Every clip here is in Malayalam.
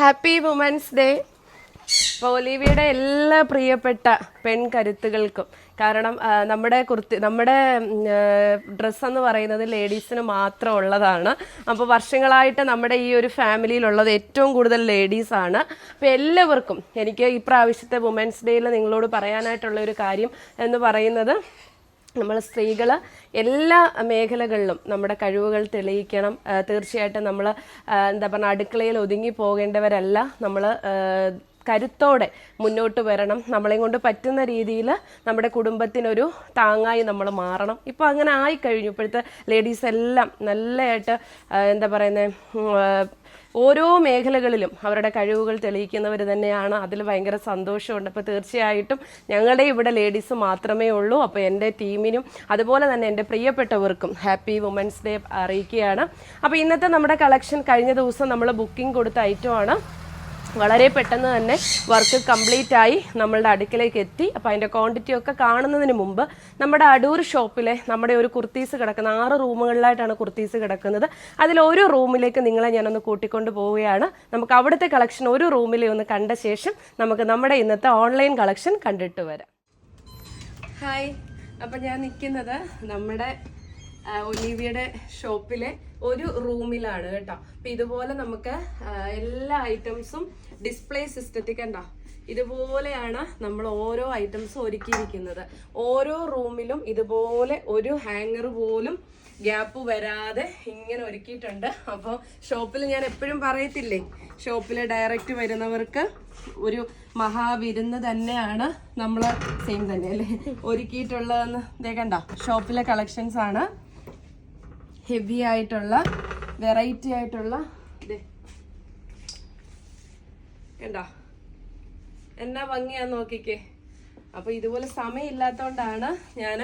ഹാപ്പി വുമൻസ് ഡേ അപ്പോൾ ഒലീവിയുടെ എല്ലാ പ്രിയപ്പെട്ട പെൺകരുത്തുകൾക്കും കാരണം നമ്മുടെ കുർത്തി നമ്മുടെ ഡ്രസ്സ് എന്ന് പറയുന്നത് ലേഡീസിന് മാത്രം ഉള്ളതാണ്. അപ്പോൾ വർഷങ്ങളായിട്ട് നമ്മുടെ ഈ ഒരു ഫാമിലിയിലുള്ളത് ഏറ്റവും കൂടുതൽ ലേഡീസാണ് അപ്പോൾ എല്ലാവർക്കും എനിക്ക് ഈ പ്രാവശ്യത്തെ വുമൻസ് ഡേയിൽ നിങ്ങളോട് പറയാനായിട്ടുള്ള ഒരു കാര്യം എന്ന് പറയുന്നത് നമ്മൾ സ്ത്രീകൾ എല്ലാ മേഖലകളിലും നമ്മുടെ കഴിവുകൾ തെളിയിക്കണം. തീർച്ചയായിട്ടും നമ്മൾ എന്താ പറഞ്ഞ അടുക്കളയിൽ ഒതുങ്ങി പോകേണ്ടവരല്ല. നമ്മൾ കരുത്തോടെ മുന്നോട്ട് വരണം. നമ്മളെ കൊണ്ട് പറ്റുന്ന രീതിയിൽ നമ്മുടെ കുടുംബത്തിനൊരു താങ്ങായി നമ്മൾ മാറണം. ഇപ്പോൾ അങ്ങനെ ആയിക്കഴിഞ്ഞു ഇപ്പോഴത്തെ ലേഡീസ് എല്ലാം നല്ലതായിട്ട് എന്താ പറയുന്നത് ഓരോ മേഖലകളിലും അവരുടെ കഴിവുകൾ തെളിയിക്കുന്നവർ തന്നെയാണ്. അതിൽ ഭയങ്കര സന്തോഷമുണ്ട്. അപ്പോൾ തീർച്ചയായിട്ടും ഞങ്ങളുടെ ഇവിടെ ലേഡീസ് മാത്രമേ ഉള്ളൂ. അപ്പോൾ എന്റെ ടീമിനും അതുപോലെ തന്നെ എന്റെ പ്രിയപ്പെട്ടവർക്കും ഹാപ്പി വുമൻസ് ഡേ അറിയിക്കുകയാണ്. അപ്പോൾ ഇന്നത്തെ നമ്മുടെ കളക്ഷൻ കഴിഞ്ഞ ദിവസം നമ്മൾ ബുക്കിംഗ് കൊടുത്ത ഐറ്റമാണ് വളരെ പെട്ടെന്ന് തന്നെ വർക്ക് കംപ്ലീറ്റ് ആയി നമ്മളുടെ അടുക്കിലേക്ക് എത്തി. അപ്പോൾ അതിന്റെ ക്വാണ്ടിറ്റി ഒക്കെ കാണുന്നതിന് മുമ്പ് നമ്മുടെ അടൂർ ഷോപ്പിലെ നമ്മുടെ ഒരു കുർത്തീസ് കിടക്കുന്ന ആറ് റൂമുകളിലായിട്ടാണ് കുർത്തീസ് കിടക്കുന്നത്. അതിൽ ഒരു റൂമിലേക്ക് നിങ്ങളെ ഞാനൊന്ന് കൂട്ടിക്കൊണ്ട് പോവുകയാണ്. നമുക്ക് അവിടുത്തെ കളക്ഷൻ ഒരു റൂമിലെ ഒന്ന് കണ്ട ശേഷം നമുക്ക് നമ്മുടെ ഇന്നത്തെ ഓൺലൈൻ കളക്ഷൻ കണ്ടിട്ട് വരാം. ഹായ് അപ്പം ഞാൻ നിൽക്കുന്നത് നമ്മുടെ ഒലീവിയുടെ ഷോപ്പിലെ ഒരു റൂമിലാണ് കേട്ടോ. അപ്പൊ ഇതുപോലെ നമുക്ക് എല്ലാ ഐറ്റംസും ഡിസ്പ്ലേ സിസ്റ്റത്തിൽ കണ്ടോ? ഇതുപോലെയാണ് നമ്മൾ ഓരോ ഐറ്റംസും ഒരുക്കിയിരിക്കുന്നത്. ഓരോ റൂമിലും ഇതുപോലെ ഒരു ഹാങ്ങർ പോലും ഗ്യാപ്പ് വരാതെ ഇങ്ങനെ ഒരുക്കിയിട്ടുണ്ട്. അപ്പോൾ ഷോപ്പിൽ ഞാൻ എപ്പോഴും പറയത്തില്ലേ ഷോപ്പിൽ ഡയറക്റ്റ് വരുന്നവർക്ക് ഒരു മഹാവിരുന്ന് തന്നെയാണ് നമ്മൾ സെയിം തന്നെ അല്ലേ? ഒരുക്കിയിട്ടുള്ളതെന്ന് ഇതേ കണ്ട? ഷോപ്പിലെ കളക്ഷൻസ് ആണ്. ഹെവി ആയിട്ടുള്ള വെറൈറ്റി ആയിട്ടുള്ള കണ്ടോ? എന്നാ ഭംഗിയാ നോക്കിക്കേ. അപ്പൊ ഇതുപോലെ സമയമില്ലാത്തോണ്ടാണ് ഞാൻ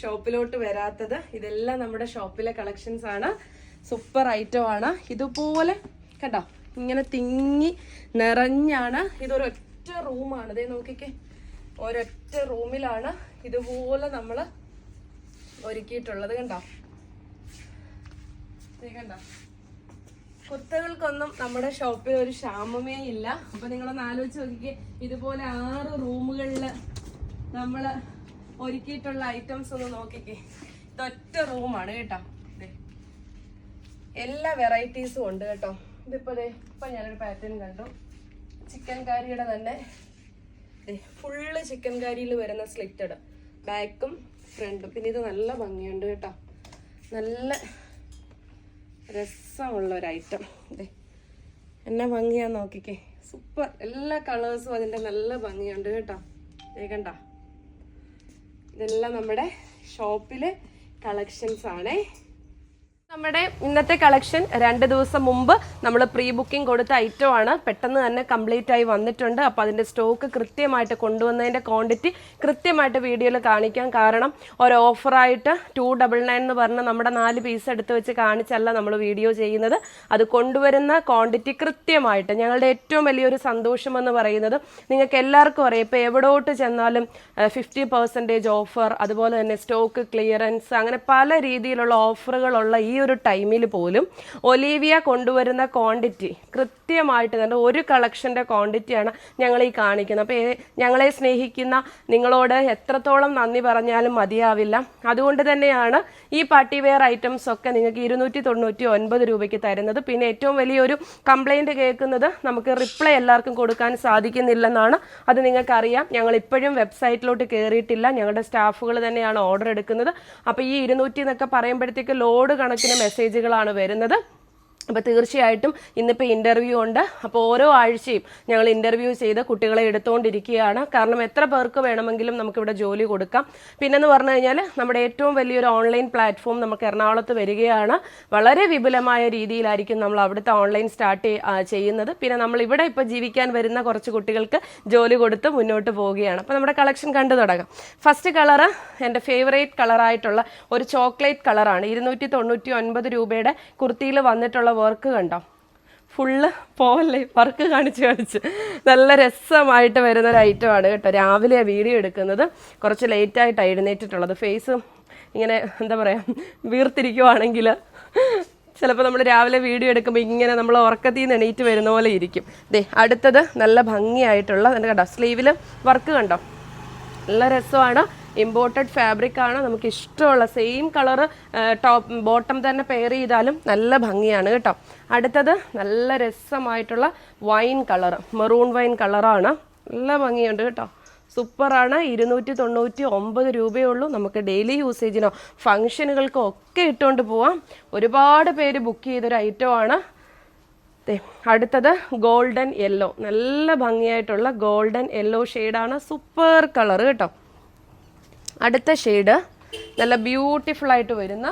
ഷോപ്പിലോട്ട് വരാത്തത്. ഇതെല്ലാം നമ്മുടെ ഷോപ്പിലെ കളക്ഷൻസ് ആണ്. സൂപ്പർ ഐറ്റം ആണ്. ഇതുപോലെ കണ്ടോ? ഇങ്ങനെ തിങ്ങി നിറഞ്ഞാണ്. ഇതൊരൊറ്റ റൂമാണ് ഇതേ നോക്കിക്കേ. ഒരൊറ്റ റൂമിലാണ് ഇതുപോലെ നമ്മൾ ഒരുക്കിയിട്ടുള്ളത് കണ്ടോ? കണ്ടോ കുർത്തകൾക്കൊന്നും നമ്മുടെ ഷോപ്പിൽ ഒരു ക്ഷാമമേ ഇല്ല. അപ്പൊ നിങ്ങളൊന്ന് ആലോചിച്ച് നോക്കിക്കേ ഇതുപോലെ ആറ് റൂമുകളിൽ നമ്മൾ ഒരുക്കിയിട്ടുള്ള ഐറ്റംസ് ഒന്ന് നോക്കിക്കേ. ഇതൊറ്റ റൂമാണ് കേട്ടോ. എല്ലാ വെറൈറ്റീസും ഉണ്ട് കേട്ടോ. ഇതിപ്പോ ഇപ്പൊ ഞാനൊരു പാറ്റേൺ കണ്ടു. ചിക്കൻ കാരിയുടെ തന്നെ. ഫുള്ള് ചിക്കൻ കാരിയിൽ വരുന്ന സ്ലിറ്റഡ് ബാക്കും ഫ്രണ്ടും പിന്നെ ഇത് നല്ല ഭംഗിയുണ്ട് കേട്ടോ. നല്ല രസമുള്ള ഒരു ഐറ്റം എന്നാ ഭംഗിയാ നോക്കിക്കേ. സൂപ്പർ എല്ലാ കളേഴ്സും അതിന്റെ നല്ല ഭംഗിയുണ്ട് കേട്ടോ. ദേ കണ്ട? ഇതെല്ലാം നമ്മുടെ ഷോപ്പിലെ കളക്ഷൻസ് ആണേ. നമ്മുടെ ഇന്നത്തെ കളക്ഷൻ രണ്ട് ദിവസം മുമ്പ് നമ്മൾ പ്രീ ബുക്കിംഗ് കൊടുത്ത ഐറ്റം ആണ്. പെട്ടെന്ന് തന്നെ കംപ്ലീറ്റ് ആയി വന്നിട്ടുണ്ട്. അപ്പോൾ അതിന്റെ സ്റ്റോക്ക് കൃത്യമായിട്ട് കൊണ്ടുവന്നതിന്റെ ക്വാണ്ടിറ്റി കൃത്യമായിട്ട് വീഡിയോയിൽ കാണിക്കാൻ കാരണം ഒരു ഓഫറായിട്ട് ടു ഡബിൾ നയൻ എന്ന് പറഞ്ഞ നമ്മുടെ നാല് പീസ് എടുത്ത് വെച്ച് കാണിച്ചല്ല നമ്മൾ വീഡിയോ ചെയ്യുന്നത്. അത് കൊണ്ടുവരുന്ന ക്വാണ്ടിറ്റി കൃത്യമായിട്ട് ഞങ്ങളുടെ ഏറ്റവും വലിയൊരു സന്തോഷം എന്ന് പറയുന്നത് നിങ്ങൾക്ക് എല്ലാവർക്കും അറിയാം. ഇപ്പോൾ എവിടോട്ട് ചെന്നാലും ഫിഫ്റ്റി പെർസെന്റേജ് ഓഫർ അതുപോലെ തന്നെ സ്റ്റോക്ക് ക്ലിയറൻസ് അങ്ങനെ പല രീതിയിലുള്ള ഓഫറുകളുള്ള ഈ ഒരു ടൈമിൽ പോലും ഒലീവിയ കൊണ്ടുവരുന്ന ക്വാണ്ടിറ്റി കൃത്യമായിട്ട് തന്നെ ഒരു കളക്ഷന്റെ ക്വാണ്ടിറ്റിയാണ് ഞങ്ങൾ ഈ കാണിക്കുന്നത്. അപ്പോൾ ഞങ്ങളെ സ്നേഹിക്കുന്ന നിങ്ങളോട് എത്രത്തോളം നന്ദി പറഞ്ഞാലും മതിയാവില്ല. അതുകൊണ്ട് തന്നെയാണ് ഈ പാർട്ടി വെയർ ഐറ്റംസ് ഒക്കെ നിങ്ങൾക്ക് ഇരുന്നൂറ്റി തൊണ്ണൂറ്റി ഒൻപത് രൂപയ്ക്ക് തരുന്നത്. പിന്നെ ഏറ്റവും വലിയൊരു കംപ്ലൈന്റ് കേൾക്കുന്നത് നമുക്ക് റിപ്ലൈ എല്ലാവർക്കും കൊടുക്കാൻ സാധിക്കുന്നില്ലെന്നാണ്. അത് നിങ്ങൾക്കറിയാം. ഞങ്ങൾ ഇപ്പോഴും വെബ്സൈറ്റിലോട്ട് കയറിയിട്ടില്ല ഞങ്ങളുടെ സ്റ്റാഫുകൾ തന്നെയാണ് ഓർഡർ എടുക്കുന്നത്. അപ്പോൾ ഈ ഇരുന്നൂറ്റി എന്നൊക്കെ പറയുമ്പോഴത്തേക്ക് ലോഡ് കണക്കിന് മെസ്സേജുകളാണ് വരുന്നത്. അപ്പോൾ തീർച്ചയായിട്ടും ഇന്നിപ്പോൾ ഇന്റർവ്യൂ ഉണ്ട്. അപ്പോൾ ഓരോ ആഴ്ചയും ഞങ്ങൾ ഇന്റർവ്യൂ ചെയ്ത് കുട്ടികളെ എടുത്തുകൊണ്ടിരിക്കുകയാണ് കാരണം എത്ര പേർക്ക് വേണമെങ്കിലും നമുക്കിവിടെ ജോലി കൊടുക്കാം. പിന്നെന്ന് പറഞ്ഞു കഴിഞ്ഞാൽ നമ്മുടെ ഏറ്റവും വലിയൊരു ഓൺലൈൻ പ്ലാറ്റ്ഫോം നമുക്ക് എറണാകുളത്ത് വരികയാണ്. വളരെ വിപുലമായ രീതിയിലായിരിക്കും നമ്മൾ അവിടുത്തെ ഓൺലൈൻ സ്റ്റാർട്ട് ചെയ്യുന്നത്. പിന്നെ നമ്മൾ ഇവിടെ ഇപ്പോൾ ജീവിക്കാൻ വരുന്ന കുറച്ച് കുട്ടികൾക്ക് ജോലി കൊടുത്ത് മുന്നോട്ട് പോവുകയാണ്. അപ്പോൾ നമ്മുടെ കളക്ഷൻ കണ്ടു തുടങ്ങാം. ഫസ്റ്റ് കളറ് എന്റെ ഫേവറേറ്റ് കളറായിട്ടുള്ള ഒരു ചോക്ലേറ്റ് കളറാണ് ഇരുന്നൂറ്റി തൊണ്ണൂറ്റി ഒൻപത് രൂപയുടെ കുർത്തിയിൽ വന്നിട്ടുള്ള വർക്ക് കണ്ടോ? ഫുള്ള് പോവല്ലേ വർക്ക് കാണിച്ച് കാണിച്ച്. നല്ല രസമായിട്ട് വരുന്ന ഒരു ഐറ്റം ആണ് കേട്ടോ. രാവിലെ വീഡിയോ എടുക്കുന്നത്. കുറച്ച് ലേറ്റായിട്ടാണ് എഴുന്നേറ്റിട്ടുള്ളത്. ഫേസ് ഇങ്ങനെ എന്താ പറയുക വീർത്തിരിക്കുവാണെങ്കിൽ ചിലപ്പോൾ നമ്മൾ രാവിലെ വീഡിയോ എടുക്കുമ്പോൾ ഇങ്ങനെ നമ്മൾ ഉറക്കത്തിൽ നിന്ന് എണീറ്റ് വരുന്ന പോലെ ഇരിക്കും. ദേ അടുത്തത് നല്ല ഭംഗിയായിട്ടുള്ള എന്റെ കണ്ടോ? സ്ലീവിൽ വർക്ക് കണ്ടോ? നല്ല രസമാണ്. ഇമ്പോർട്ടഡ് ഫാബ്രിക് ആണ് നമുക്ക് ഇഷ്ടമുള്ള സെയിം കളർ ടോപ്പ് ബോട്ടം തന്നെ പെയർ ചെയ്താലും നല്ല ഭംഗിയാണ് കേട്ടോ. അടുത്തത് നല്ല രസമായിട്ടുള്ള വൈൻ കളർ മെറൂൺ വൈൻ കളറാണ് നല്ല ഭംഗിയുണ്ട് കേട്ടോ. സൂപ്പറാണ്. ഇരുന്നൂറ്റി തൊണ്ണൂറ്റി ഒമ്പത് രൂപയേ ഉള്ളൂ നമുക്ക് ഡെയിലി യൂസേജിനോ ഫങ്ഷനുകൾക്കോ ഒക്കെ ഇട്ടുകൊണ്ട് പോവാം. ഒരുപാട് പേര് ബുക്ക് ചെയ്തൊരു ഐറ്റമാണ് അടുത്തത് ഗോൾഡൻ യെല്ലോ നല്ല ഭംഗിയായിട്ടുള്ള ഗോൾഡൻ യെല്ലോ ഷെയ്ഡാണ് സൂപ്പർ കളർ കേട്ടോ. അടുത്ത ഷെയ്ഡ് നല്ല ബ്യൂട്ടിഫുൾ ആയിട്ട് വരുന്ന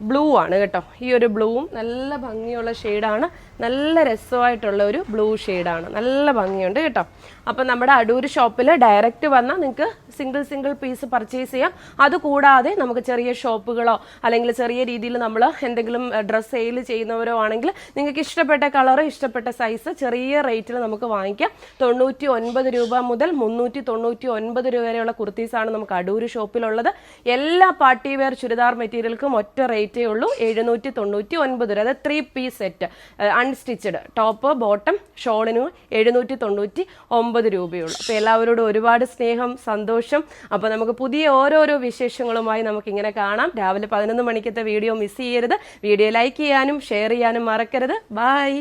ബ്ലൂ ആണ് കേട്ടോ. ഈ ഒരു ബ്ലൂവും നല്ല ഭംഗിയുള്ള ഷെയ്ഡാണ് നല്ല രസമായിട്ടുള്ള ഒരു ബ്ലൂ ഷെയ്ഡാണ് നല്ല ഭംഗിയുണ്ട് കേട്ടോ. അപ്പം നമ്മുടെ അടൂർ ഷോപ്പിൽ ഡയറക്റ്റ് വന്നാൽ നിങ്ങൾക്ക് സിംഗിൾ സിംഗിൾ പീസ് പർച്ചേസ് ചെയ്യാം. അതുകൂടാതെ നമുക്ക് ചെറിയ ഷോപ്പുകളോ അല്ലെങ്കിൽ ചെറിയ രീതിയിൽ നമ്മൾ എന്തെങ്കിലും ഡ്രസ്സ് സെയിൽ ചെയ്യുന്നവരോ ആണെങ്കിൽ നിങ്ങൾക്ക് ഇഷ്ടപ്പെട്ട കളർ ഇഷ്ടപ്പെട്ട സൈസ് ചെറിയ റേറ്റിൽ നമുക്ക് വാങ്ങിക്കാം. തൊണ്ണൂറ്റി ഒൻപത് രൂപ മുതൽ മുന്നൂറ്റി തൊണ്ണൂറ്റി ഒൻപത് രൂപ വരെയുള്ള കുർത്തീസാണ് നമുക്ക് അടൂർ ഷോപ്പിലുള്ളത് എല്ലാ പാർട്ടി വെയർ ചുരിദാർ മെറ്റീരിയൽക്കും ഒറ്റ റേറ്റേ ഉള്ളൂ എഴുന്നൂറ്റി തൊണ്ണൂറ്റി ഒൻപത് രൂപ. അതായത് three piece set unstitched top bottom ഷോളിന് എഴുന്നൂറ്റി തൊണ്ണൂറ്റി ഒമ്പത് രൂപയുള്ളൂ. അപ്പോൾ എല്ലാവരോടും ഒരുപാട് സ്നേഹം സന്തോഷം. അപ്പോൾ നമുക്ക് പുതിയ ഓരോരോ വിശേഷങ്ങളുമായി നമുക്കിങ്ങനെ കാണാം. രാവിലെ പതിനൊന്ന് മണിക്കത്തെ വീഡിയോ മിസ് ചെയ്യരുത്. വീഡിയോ ലൈക്ക് ചെയ്യാനും ഷെയർ ചെയ്യാനും മറക്കരുത്. ബൈ